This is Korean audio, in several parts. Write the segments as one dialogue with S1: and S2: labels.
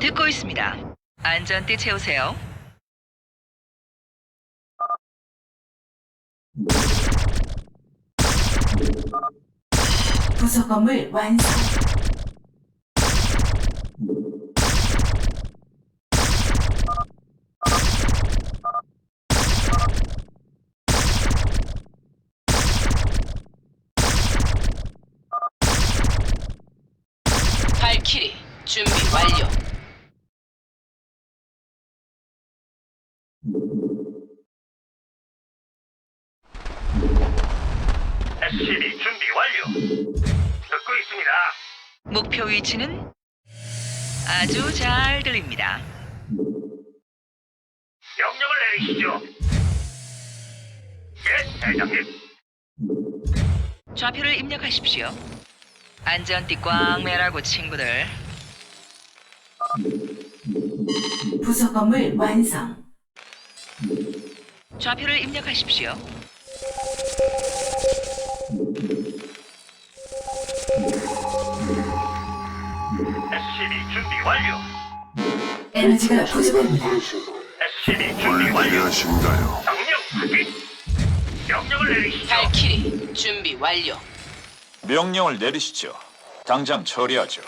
S1: 듣고 있습니다. 안전띠 채우세요.
S2: 부속 건물 완성.
S3: 발키리 준비 완료.
S4: SCB 준비 완료. 듣고 있습니다.
S1: 목표 위치는 아주 잘 들립니다.
S4: 명령을 내리시죠. 예, 대장님.
S1: 좌표를 입력하십시오. 안전띠 꽝 매라고 친구들.
S2: 부속 건물 완성.
S1: 좌표를 입력하십시오.
S4: 완료.
S2: 에너지가 부족합니다.
S4: SCB 준비 완료.
S5: 불필요하신가요?
S4: 명령 확인. 명령을 내리시죠.
S3: 발키리 준비 완료.
S6: 명령을 내리시죠. 당장 처리하죠.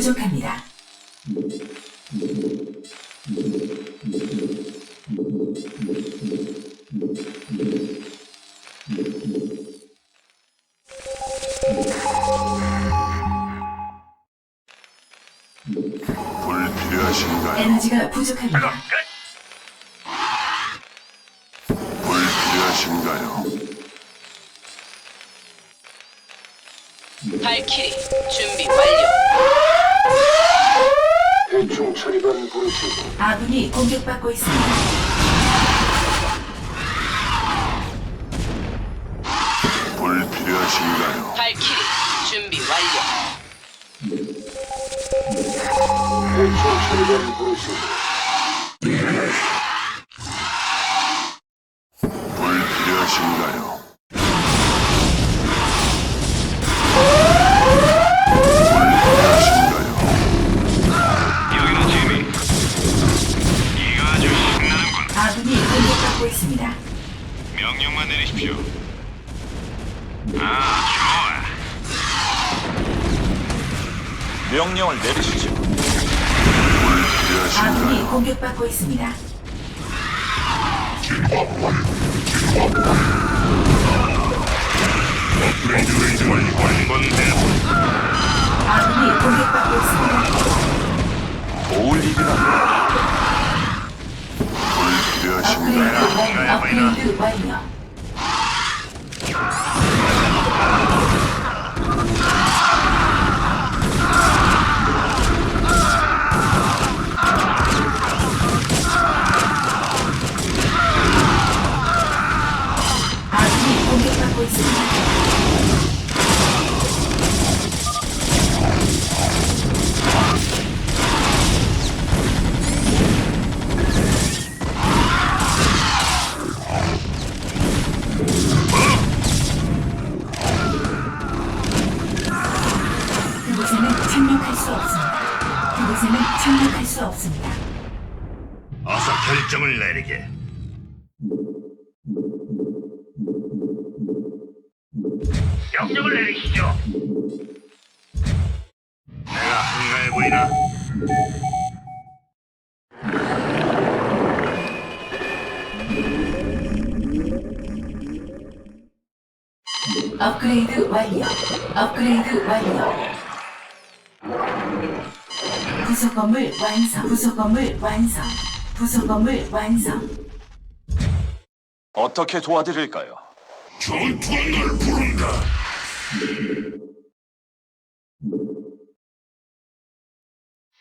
S2: 부족합니다. 아군이 공격받고 있습니다.
S5: 불필요하신가요?
S3: 발키리 준비 완료.
S5: 불필요하신가요?
S2: 없습니다.
S4: 어서 결정을 내리게. 명령을 내리시죠. 내가 한가해 보이나?
S2: 업그레이드 완료. 업그레이드 완료. 부속 건물 완성. 부속 건물 완성. 부속 건물 완성.
S6: 어떻게 도와드릴까요?
S4: 전투가 널 부른다.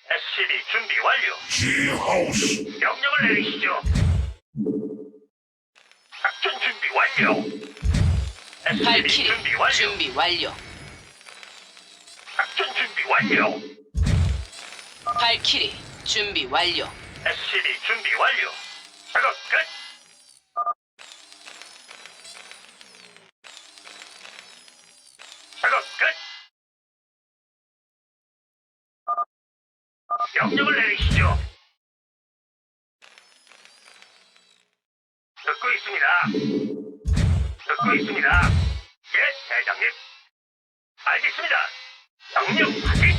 S4: SCB 준비 완료. 지하우스. 명령을 내리시죠. 작전 준비 완료. SCB
S3: 발키리
S4: 준비 완료.
S3: 준비 완료.
S4: 작전 준비 완료.
S3: 발키리 준비 완료.
S4: SCB 준비 완료. 작업 끝. 작업 끝. 명령을 내리시죠. 듣고 있습니다. 듣고 있습니다. 예, 대장님. 알겠습니다. 명령 확인.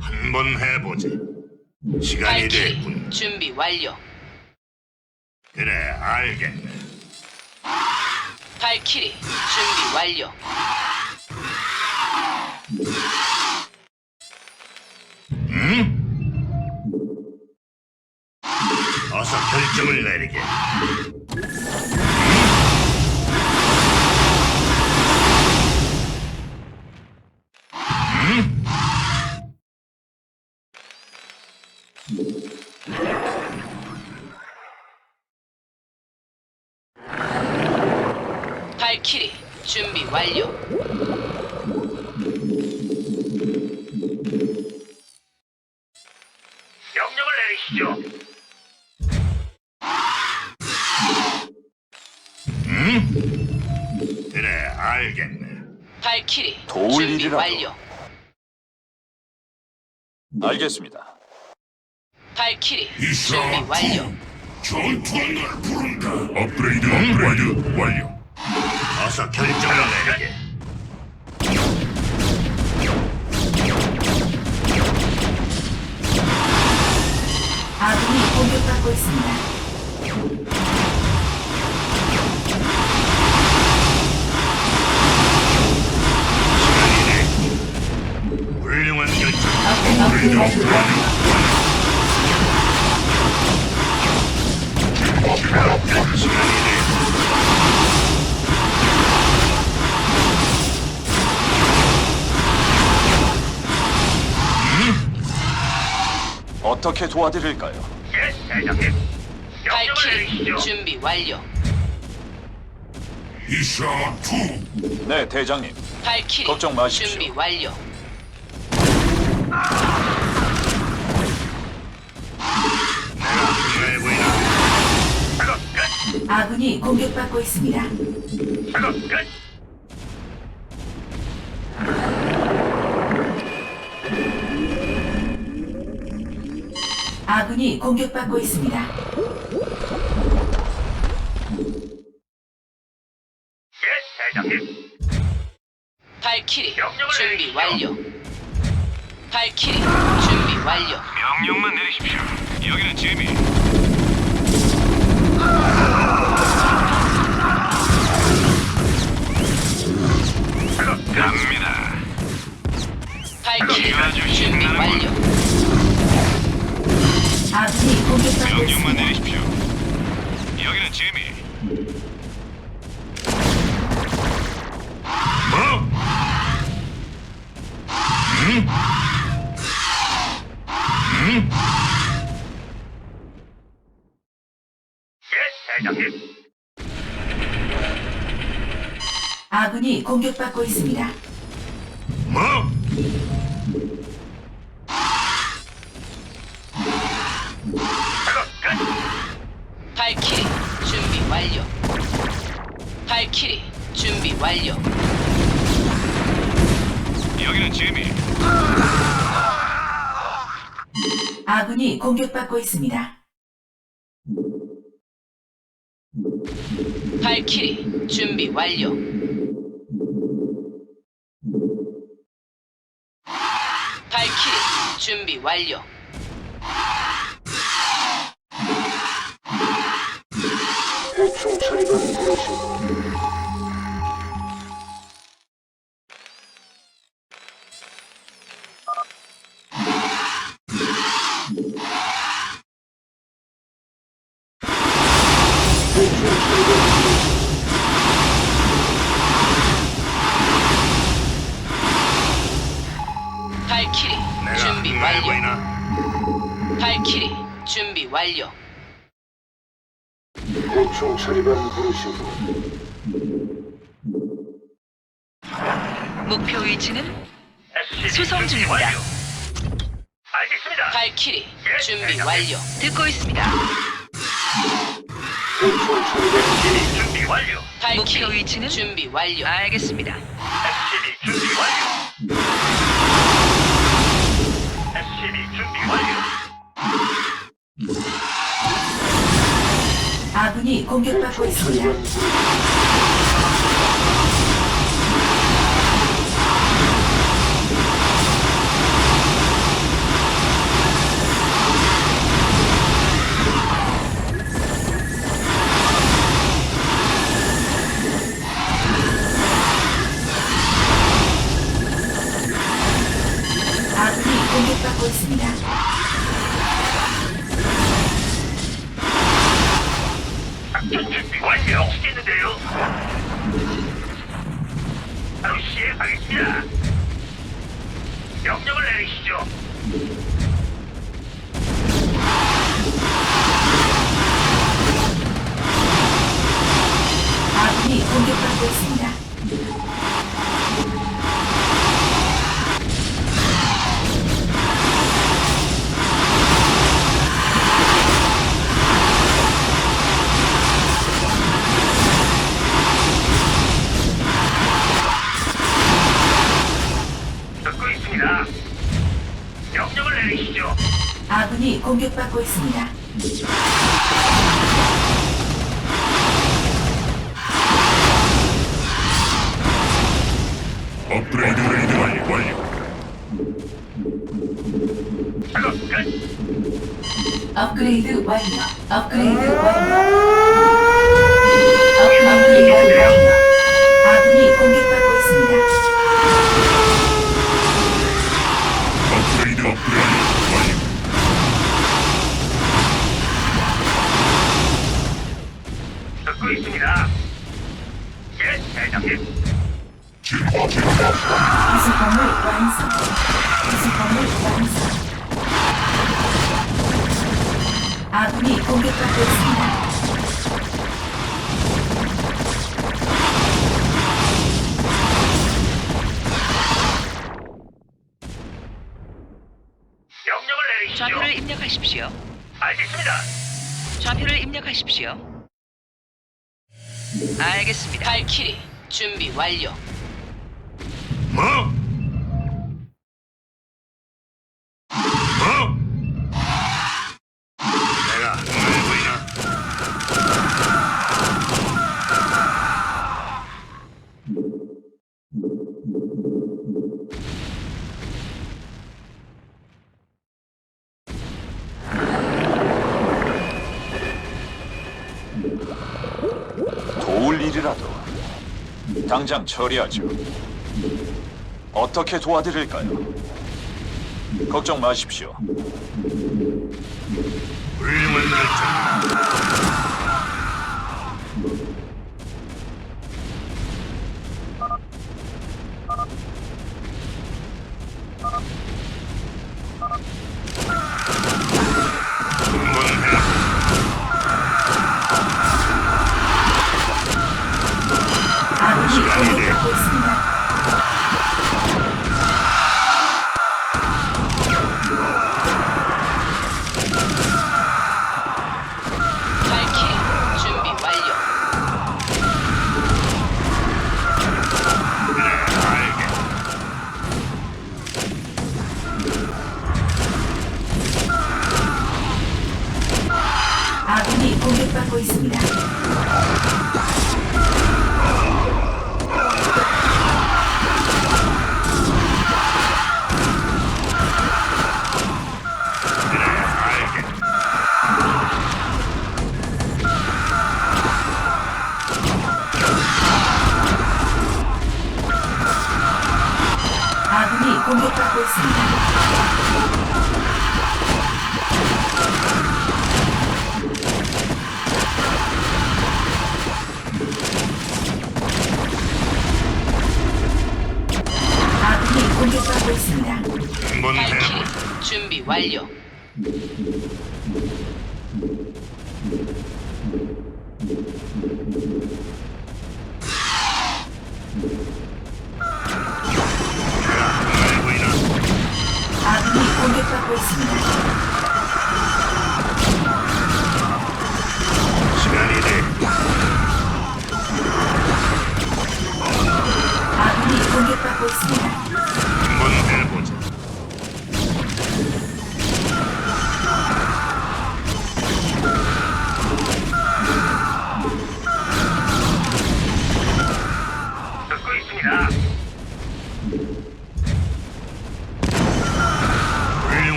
S4: 한번 해보지. 시간이
S3: 발키리
S4: 됐군.
S3: 준비 완료.
S4: 그래, 알겠네.
S3: 발키리 준비 완료.
S4: 응? 그래, 알겠네.
S3: 발키리
S6: 도울
S3: 준비
S6: 일이라도.
S3: 완료.
S6: 알겠습니다.
S3: 발키리 준비 완료.
S4: 전투가 날 부른다. 업그레이드, 업그레이드 완료. 어서 결정을 내리게.
S2: 아군이 공격받고 있습니다.
S4: 시간이 됐군. 훌륭한 결정. 됐군.
S6: 어떻게 도와드릴까요?
S4: 예, 대장님.
S3: 발키리
S4: 내리시죠.
S3: 준비 완료.
S4: 이사 투.
S6: 네, 대장님.
S3: 발키리
S6: 걱정 마십시오.
S3: 준비 완료.
S4: 훌륭해 보이나? 작업 끝.
S2: 아군이 공격받고 있습니다.
S4: 작업 끝.
S2: 아군이 공격받고 있습니다.
S4: 예, 대장님.
S3: 발키리
S4: 명령을
S3: 준비
S4: 내리시죠.
S3: 완료. 발키리 준비 완료.
S4: 명령만 내리십시오. 여기는 지미.
S2: 공격받고 있습니다.
S4: 뭐?
S3: 발키리 준비 완료. 발키리 준비 완료.
S4: 여기는 지미.
S2: 아군이 공격받고 있습니다.
S3: 발키리 준비 완료. 발키리 준비 완료. 발키리
S1: 목표 위치는 수송 중입니다.
S4: 알겠습니다.
S3: 발키리
S4: 예,
S3: 준비. 완료.
S1: 듣고 있습니다.
S4: 준비 완료.
S1: 목표
S3: 발키리
S1: 위치는
S3: 준비 완료.
S1: 알겠습니다.
S4: 준비 완료. 준비 완료.
S2: 아군이 공격받고 있습니다. 공격받고 있습니다.
S4: 작전 준비 완료. 시겠는데요. 바로 시행하겠습니다. 명령을 내리시죠.
S2: 아군이 공격받고 있습니다. 아군이 공격받고 있습니다.
S4: 업그레이드 완료. 완료. 끝.
S2: 업그레이드 완료. 업그레이드 완료.
S4: 명령을 내리시죠.
S1: 좌표를 입력하십시오.
S4: 알겠습니다.
S1: 좌표를 입력하십시오. 알겠습니다.
S3: 발키리 준비 완료.
S4: 뭐?
S6: 당장 처리하죠. 어떻게 도와드릴까요? 걱정 마십시오.
S4: 훌륭한 날짜.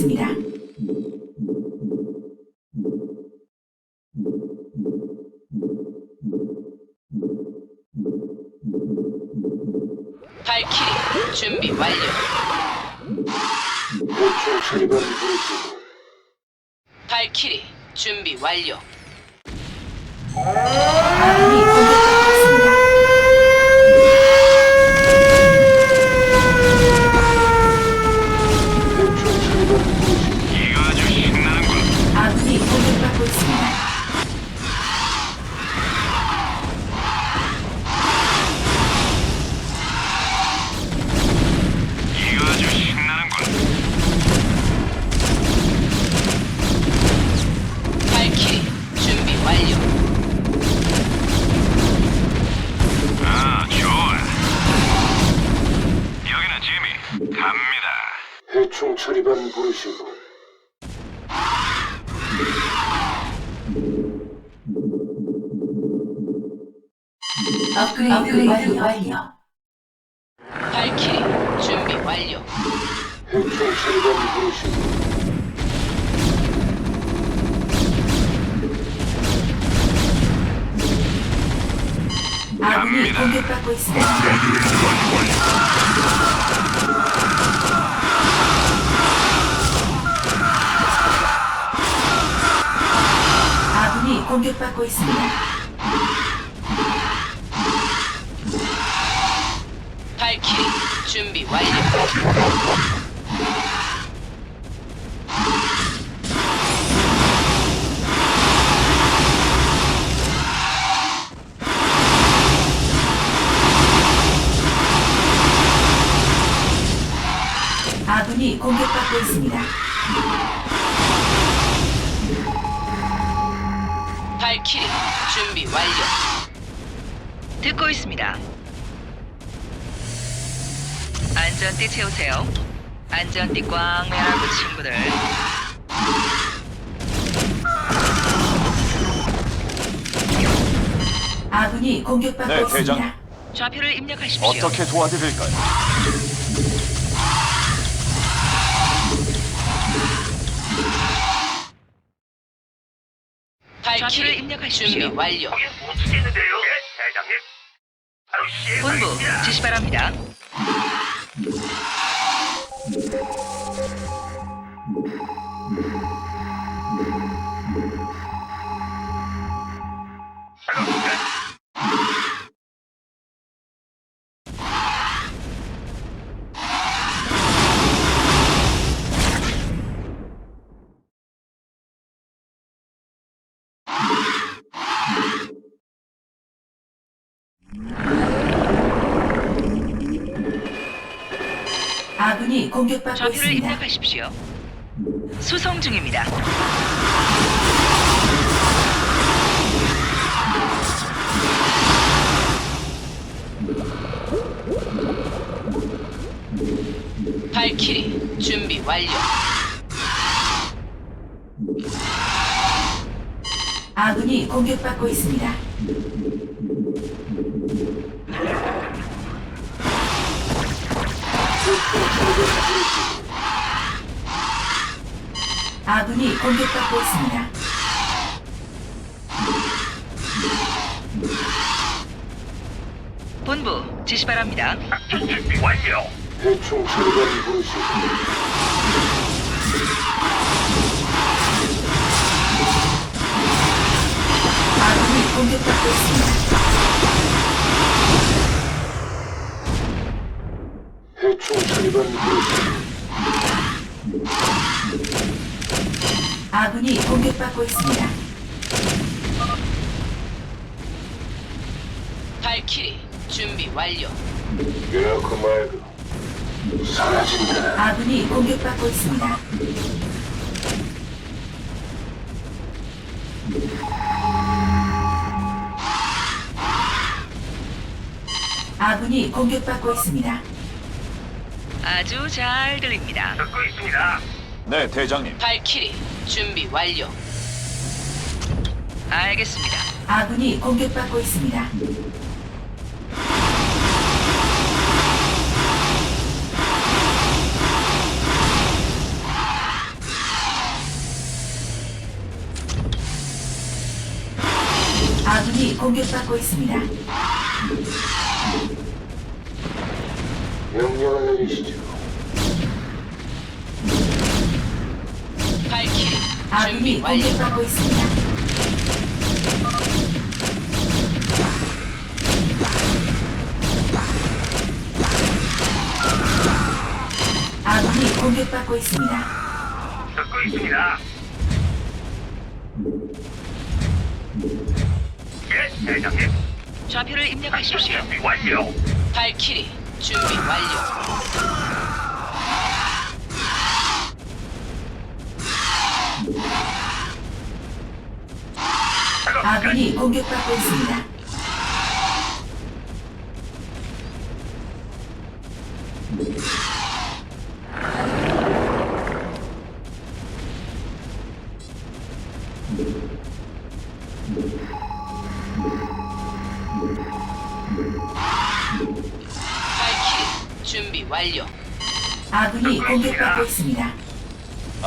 S2: 있습니다.
S3: 발키리 준비 완료. 발키리 준비 완료.
S2: 아군이 공격받고 있습니다.
S3: 발키리 준비 완료.
S2: 공격받고 있습니다.
S3: 발키리 준비 완료.
S1: 듣고 있습니다. 안전띠 채우세요. 안전띠 꽝 매라고 친구들.
S2: 아군이 공격받고
S6: 네,
S2: 있습니다.
S6: 대장.
S1: 좌표를 입력하십시오.
S6: 어떻게 도와드릴까요?
S1: 좌표를
S3: 발키리
S1: 입력하십시오.
S3: 준비 완료.
S4: 못 치겠는데요? 예, 대장님. 바로
S1: 본부. 지시 바랍니다.
S2: 아군이 공격받고
S1: 좌표를
S2: 있습니다.
S1: 입력하십시오. 수송 중입니다.
S3: 발키리 준비 완료.
S2: 아군이 공격받고 있습니다. 아군이 공격받고 있습니다.
S1: 본부 지시 바랍니다.
S4: 작전 준비 완료.
S5: 대충 처리반 부르시고
S2: 아군이 공격받고 있습니다.
S5: 대충 처리반 부르시고
S2: 아군이 공격받고 있습니다.
S3: 발키리 준비 완료.
S5: 이렇게 말고 사라진다.
S2: 아군이 공격받고 있습니다. 아군이 공격받고 있습니다.
S1: 아주 잘 들립니다.
S4: 듣고 있습니다.
S6: 네, 대장님.
S3: 발키리 준비 완료.
S1: 알겠습니다.
S2: 아군이 공격받고 있습니다. 아군이 공격받고 있습니다.
S5: 명령을 내리시죠.
S3: 발키리 준비
S2: 아군이
S3: 완료.
S2: 공격받고 있습니다. 아군이 공격받고 있습니다.
S4: 듣고 있습니다. 예, 대장님.
S1: 좌표를 입력하십시오.
S4: 준비 완료.
S3: 발키리 준비 완료.
S2: 아군이 공격받고 있습니다.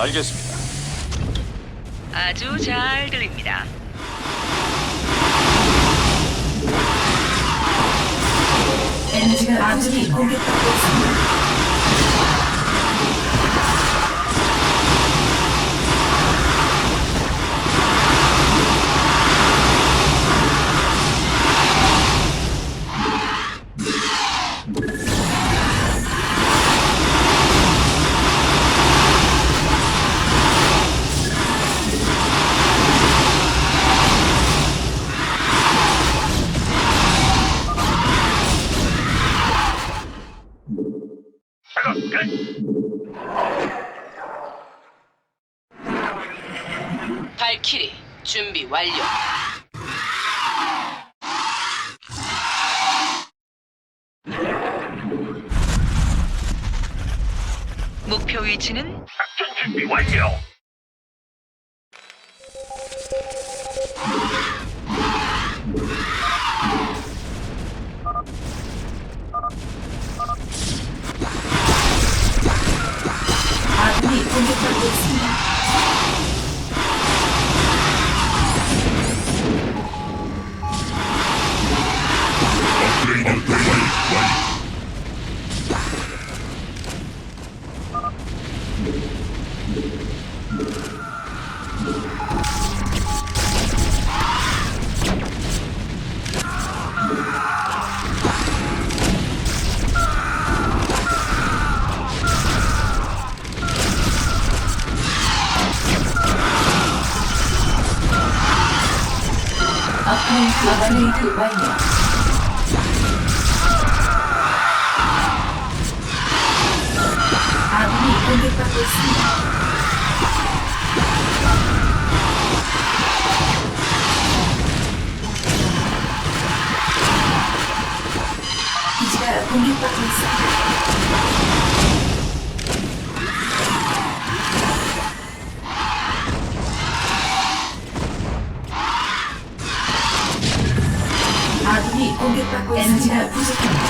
S6: 알겠습니다.
S1: 아주 잘 들립니다.
S2: 에너지가 아군이 공격받고 있습니다. 아군이 공격받고
S1: 에너지가 부족합니다.